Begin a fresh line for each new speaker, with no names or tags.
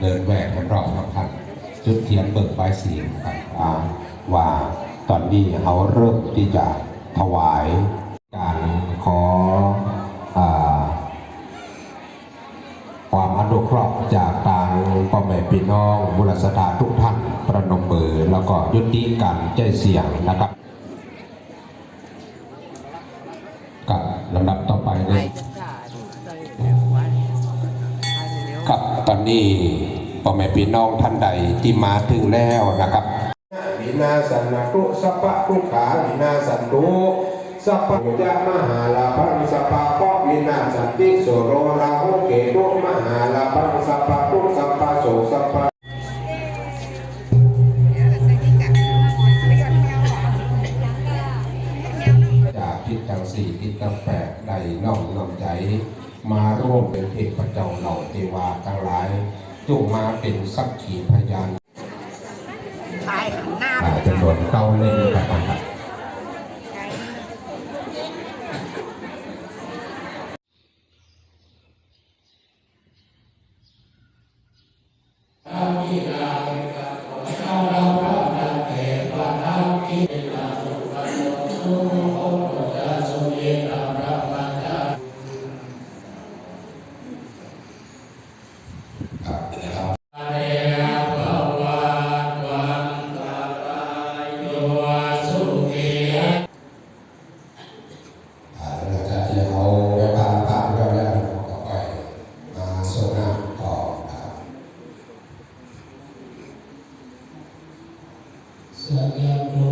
เดินแหวกมันรอบๆครับท่านจุดเทียนเบิกบายเสียงครับอ่าว่าตอนนี้เขาเริ่มที่จะถวายการขออความอนุเคราะห์จากทางพ่อแม่พี่น้องบุรสถานทุกท่านประนมมือแล้วก็ยุติการใจเสียงนะครับกับลำดับต่อไปเลย ตอนนี้พ่อแม่พี่น้องท่านใดที่มาถึงแล้วนะครับวินาสันตุสัพพะทุกขาวินาสันตุสัพพะยามหาลาภังสัพพะปะวินาสันติโสโรราหุเกตุมหาลาภังสัพพะทุสัพพะโสสัพพะจากทิศทางสี่ทิศทางแปดใดน้อมน้อมใจ มาร่วมเป็นเทพเจ้าเหล่าเทวาทั้งหลายจงมาเป็นสักขีพยาน
ขายหน้า
อ่าจำนวนเก้าเล่มครับท่านครับอ่า
สั